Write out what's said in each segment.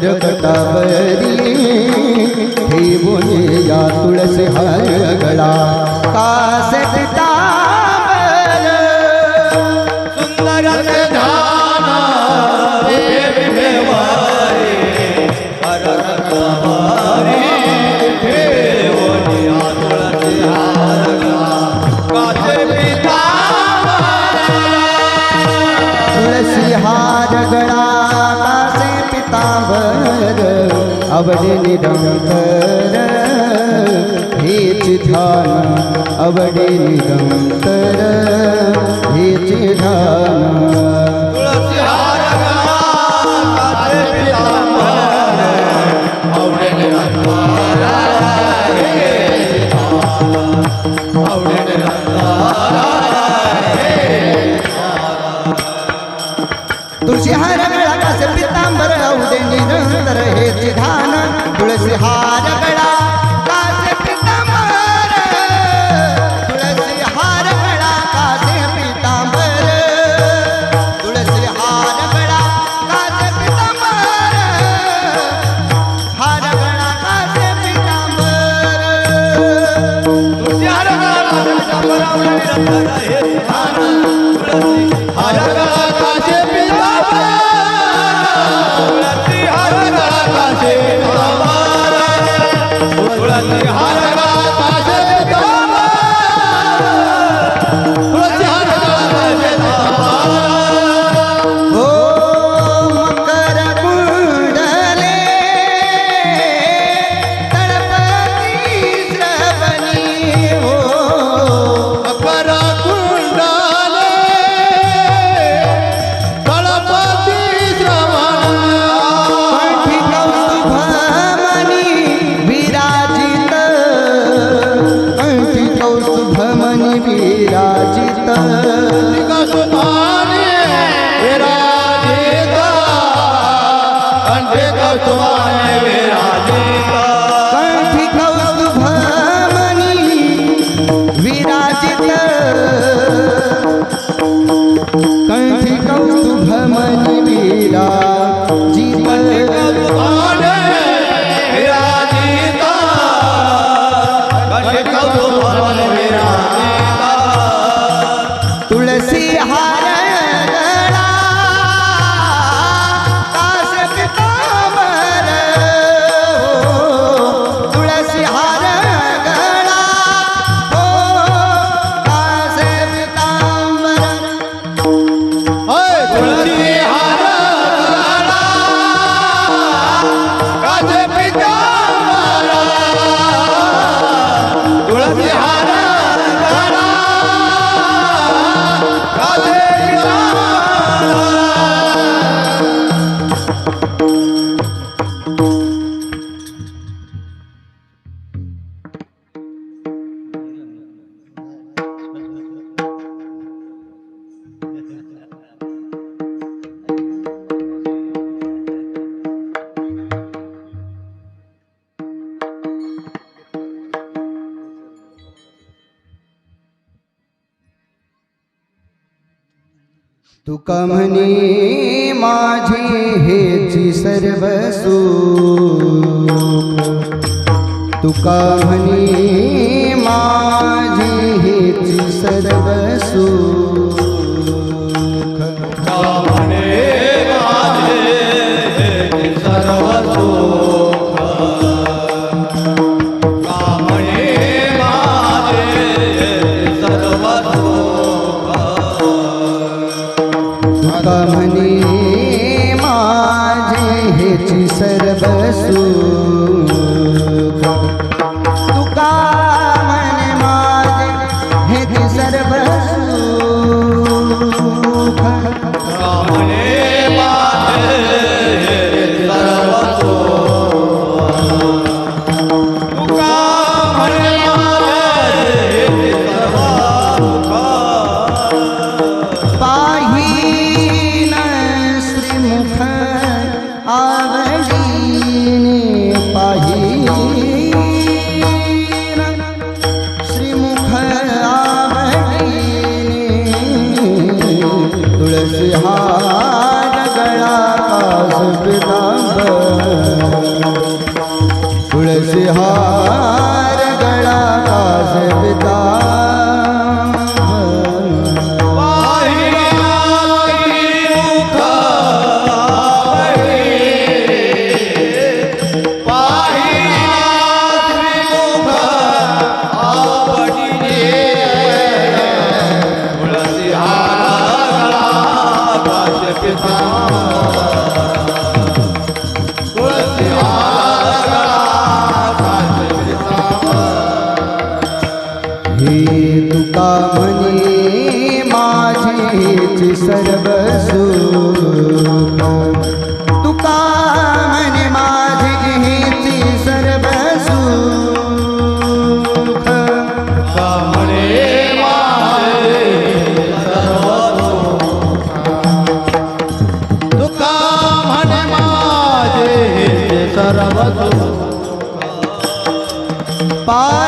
करकटावरी बोले या तुळस हर गळा अवध निरन्तर हेच ध्यान अवडे निरन्तर हेच ध्यान ಮಾತಾ Thank you. तुका म्हणी माझी हेची सर्व तुका म्हणी माझी हेची सर्व कमनी माझे हेची सर्वसू Yeah. माझेच सर्व तुका म्हणे माझे हेच सर्व सुख तुका माझे पाहीन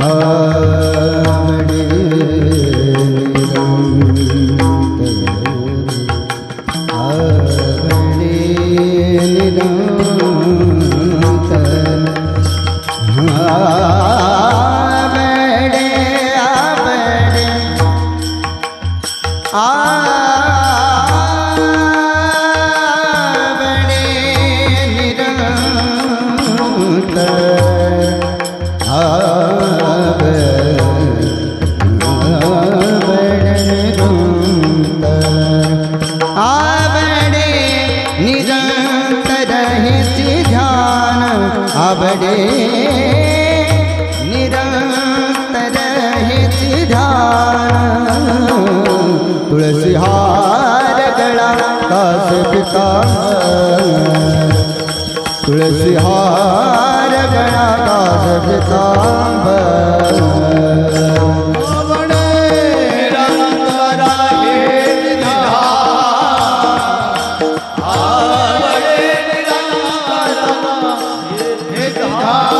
হা पिता तुळसी हार गळा कास पितांबर तुळसी